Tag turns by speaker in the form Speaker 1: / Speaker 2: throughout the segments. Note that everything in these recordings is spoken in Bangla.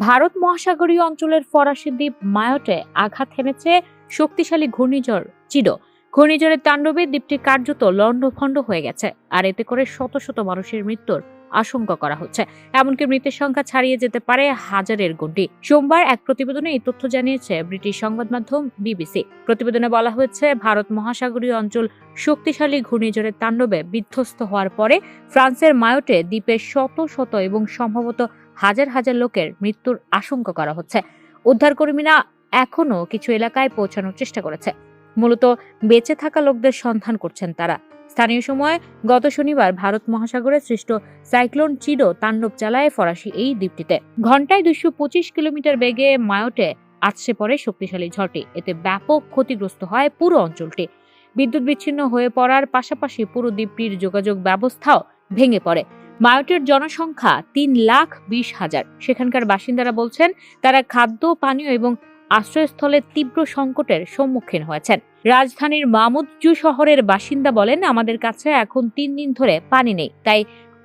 Speaker 1: ভারত মহাসাগরীয় অঞ্চলের ফরাসি দ্বীপ মায়টে আঘাত হেনেছে শক্তিশালী ঘূর্ণিঝড় চিডো। ঘূর্ণিঝড়ের তাণ্ডবে দ্বীপটি কার্যত লণ্ডভণ্ড হয়ে গেছে, আর এতে করে শত শত মানুষের মৃত্যুর আশঙ্কা করা হচ্ছে। এমনকি মৃতের সংখ্যা ছাড়িয়ে যেতে পারে হাজারের গণ্ডি। সোমবার এক প্রতিবেদনে এই তথ্য জানিয়েছে ব্রিটিশ সংবাদ মাধ্যম বিবিসি। প্রতিবেদনে বলা হয়েছে, ভারত মহাসাগরীয় অঞ্চল শক্তিশালী ঘূর্ণিঝড়ের তাণ্ডবে বিধ্বস্ত হওয়ার পরে ফ্রান্সের মায়োটে দ্বীপের শত শত এবং সম্ভবত হাজার হাজার লোকের মৃত্যুর আশঙ্কা করা হচ্ছে। উদ্ধারকর্মীরা এখনও কিছু এলাকায় পৌঁছানোর চেষ্টা করেছে। মূলত বেঁচে থাকা লোকদের সন্ধান করছেন তারা। স্থানীয় সময় গত শনিবার ভারত মহাসাগরে সৃষ্ট সাইক্লোন চিডো তাণ্ডব চালায় ফরাসি এই দ্বীপটিতে। ঘন্টায় দুশো পঁচিশ কিলোমিটার বেগে মায়োটে আছড়ে পড়ে শক্তিশালী ঝড়টি। এতে ব্যাপক ক্ষতিগ্রস্ত হয় পুরো অঞ্চলটি। বিদ্যুৎ বিচ্ছিন্ন হয়ে পড়ার পাশাপাশি পুরো দ্বীপটির যোগাযোগ ব্যবস্থাও ভেঙে পড়ে। মায়োটের জনসংখ্যা তিন লাখ বিশ হাজার। সেখানকার বাসিন্দারা বলছেন, তারা খাদ্য, পানীয় এবং আশ্রয়স্থলের তীব্র সংকটের সম্মুখীন হয়েছেন। রাজধানীর মামুদজু শহরের বাসিন্দা বলেন, আমাদের কাছে এখন তিন দিন ধরে পানি নেই, তাই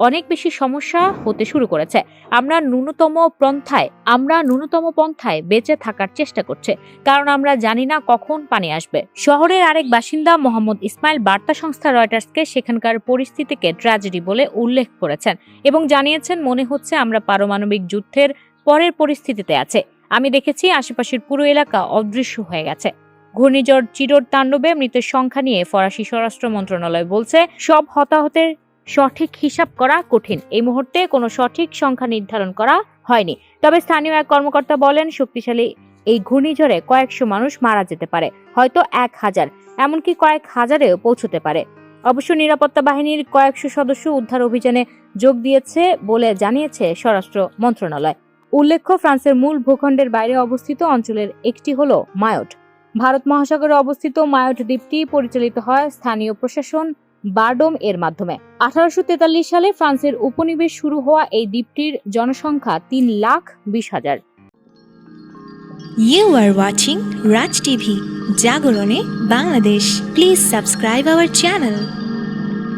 Speaker 1: অনেক বেশি সমস্যা হতে শুরু করেছে। আমরা ন্যূনতম পন্থায়, আমরা ন্যূনতম পন্থায় বেঁচে থাকার চেষ্টা করছে, কারণ আমরা জানি না কখন পানি আসবে। শহরের আরেক বাসিন্দা মোহাম্মদ ইসমাইল বার্তা সংস্থা রয়টার্সকে সেখানকার পরিস্থিতিকে ট্র্যাজেডি বলে উল্লেখ করেছেন এবং জানিয়েছেন, মনে হচ্ছে আমরা পারমাণবিক যুদ্ধের পরের পরিস্থিতিতে আছে। আমি দেখেছি আশেপাশের পুরো এলাকা অদৃশ্য হয়ে গেছে। ঘূর্ণিঝড় চিরোর তাণ্ডবে মৃতের সংখ্যা নিয়ে ফরাসি স্বরাষ্ট্র মন্ত্রণালয় বলছে, সব হতাহতের সঠিক হিসাব করা কঠিন। এই মুহূর্তে কোনো সঠিক সংখ্যা নির্ধারণ করা হয়নি। তবে স্থানীয় এক কর্মকর্তা বলেন, শক্তিশালী এই ঘূর্ণিঝড়ে কয়েকশো মানুষ মারা যেতে পারে, হয়তো এক হাজার। এমনকি কয়েক হাজারেও পৌঁছতে পারে। অবশ্য নিরাপত্তা বাহিনীর কয়েকশো সদস্য উদ্ধার অভিযানে যোগ দিয়েছে বলে জানিয়েছে স্বরাষ্ট্র মন্ত্রণালয়। উল্লেখ্য ফ্রান্সের মূল ভূখণ্ডের বাইরে অবস্থিত অঞ্চলের একটি হল মায়োট ভারত মহাসাগরে অবস্থিত মায়োট দ্বীপটি পরিচালিত হয় স্থানীয় প্রশাসন বারডোম এর মাধ্যমে আঠারোশো তেতাল্লিশ সালে ফ্রান্সের উপনিবেশ শুরু হওয়া এই দ্বীপটির জনসংখ্যা তিন লাখ বিশ হাজার
Speaker 2: You are watching Raj TV, Jagorone, Bangladesh. Please subscribe our channel.